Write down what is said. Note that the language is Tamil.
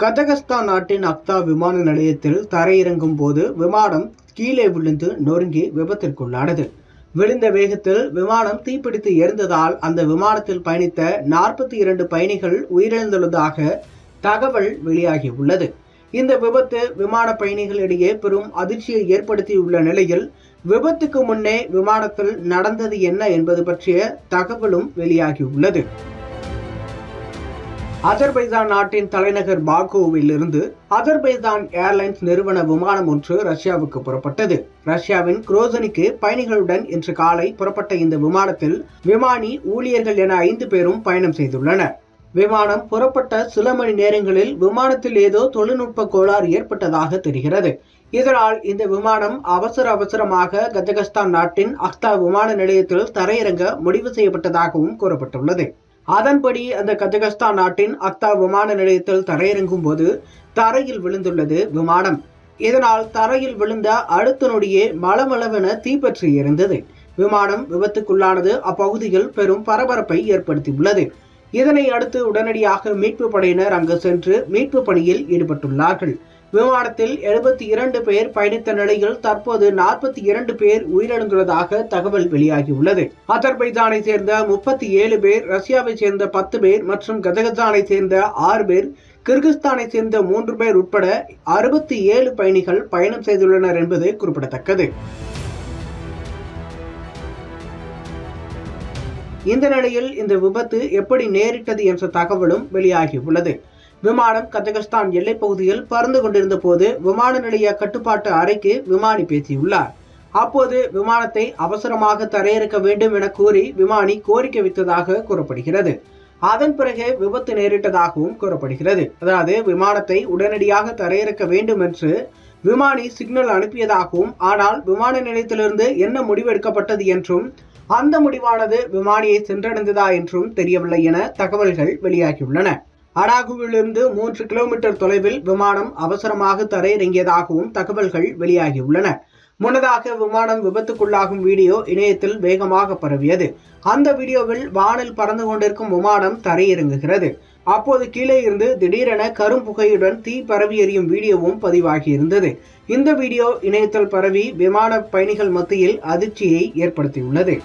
கஜகஸ்தான் நாட்டின் அக்தா விமான நிலையத்தில் தரையிறங்கும் போது விமானம் கீழே விழுந்து நொறுங்கி விபத்திற்குள்ளானது. விழுந்த வேகத்தில் விமானம் தீப்பிடித்து எரிந்ததால் அந்த விமானத்தில் பயணித்த நாற்பத்தி இரண்டு பயணிகள் உயிரிழந்துள்ளதாக தகவல் வெளியாகியுள்ளது. இந்த விபத்து விமான பயணிகளிடையே பெரும் அதிர்ச்சியை ஏற்படுத்தியுள்ள நிலையில் விபத்துக்கு முன்னே விமானத்தில் நடந்தது என்ன என்பது பற்றிய தகவலும் வெளியாகியுள்ளது. அஜர்பைசான் நாட்டின் தலைநகர் பாகோவில் இருந்து அஜர்பைசான் ஏர்லைன்ஸ் நிறுவன விமானம் ஒன்று ரஷ்யாவுக்கு புறப்பட்டது. ரஷ்யாவின் குரோசனிக்கு பயணிகளுடன் இன்று காலை புறப்பட்ட இந்த விமானத்தில் விமானி ஊழியர்கள் என ஐந்து பேரும் பயணம் செய்துள்ளனர். விமானம் புறப்பட்ட சில மணி நேரங்களில் விமானத்தில் ஏதோ தொழில்நுட்ப கோளாறு ஏற்பட்டதாக தெரிகிறது. இதனால் இந்த விமானம் அவசர அவசரமாக கஜகஸ்தான் நாட்டின் அக்தா விமான நிலையத்தில் தரையிறங்க முடிவு செய்யப்பட்டதாகவும் கூறப்பட்டுள்ளது. அதன்படி அந்த கஜகஸ்தான் நாட்டின் அக்தா விமான நிலையத்தில் தரையிறங்கும் போது தரையில் விழுந்துள்ளது விமானம். இதனால் தரையில் விழுந்த அடுத்த நொடியே மளமளவென தீப்பற்றி இருந்தது விமானம் விபத்துக்குள்ளானது அப்பகுதியில் பெரும் பரபரப்பை ஏற்படுத்தியுள்ளது. இதனை அடுத்து உடனடியாக மீட்பு படையினர் அங்கு சென்று மீட்பு பணியில் ஈடுபட்டுள்ளார்கள். விமானத்தில் எழுபத்தி இரண்டு பேர் பயணித்த நிலையில் தற்போது நாற்பத்தி இரண்டு பேர் உயிரிழந்துள்ளதாக தகவல் வெளியாகியுள்ளது. அஜர்பைஜானை சேர்ந்த முப்பத்தி ஏழு பேர் ரஷ்யாவை சேர்ந்த பத்து பேர் மற்றும் கஜகஸ்தானை சேர்ந்த ஆறு பேர் கிர்கிஸ்தானை சேர்ந்த மூன்று பேர் உட்பட அறுபத்தி ஏழு பயணிகள் பயணம் செய்துள்ளனர் என்பது குறிப்பிடத்தக்கது. இந்த நிலையில் இந்த விபத்து எப்படி நேரிட்டது என்ற தகவலும் வெளியாகியுள்ளது. விமானம் கஜகஸ்தான் எல்லைப் பகுதியில் பறந்து கொண்டிருந்த போது விமான நிலைய கட்டுப்பாட்டு அறைக்கு விமானி பேசியுள்ளார். அப்போது விமானத்தை அவசரமாக தரையிறக்க வேண்டும் என கூறி விமானி கோரிக்கை வைத்ததாக கூறப்படுகிறது. அதன் பிறகு விபத்து நேரிட்டதாகவும் கூறப்படுகிறது. அதாவது விமானத்தை உடனடியாக தரையிறக்க வேண்டும் என்று விமானி சிக்னல் அனுப்பியதாகவும் ஆனால் விமான நிலையத்திலிருந்து என்ன முடிவெடுக்கப்பட்டது என்றும் அந்த முடிவானது விமானியை சென்றடைந்ததா என்றும் தெரியவில்லை என தகவல்கள் வெளியாகியுள்ளன. அடாகுவிலிருந்து மூன்று கிலோமீட்டர் தொலைவில் விமானம் அவசரமாக தரையிறங்கியதாகவும் தகவல்கள் வெளியாகியுள்ளன. முன்னதாக விமானம் விபத்துக்குள்ளாகும் வீடியோ இணையத்தில் வேகமாக பரவியது. அந்த வீடியோவில் வானில் பறந்து கொண்டிருக்கும் விமானம் தரையிறங்குகிறது. அப்போது கீழே இருந்து திடீரென கரும் புகையுடன் தீ பரவி எறியும் வீடியோவும் பதிவாகியிருந்தது. இந்த வீடியோ இணையத்தில் பரவி விமான பயணிகள் மத்தியில் அதிர்ச்சியை ஏற்படுத்தியுள்ளது.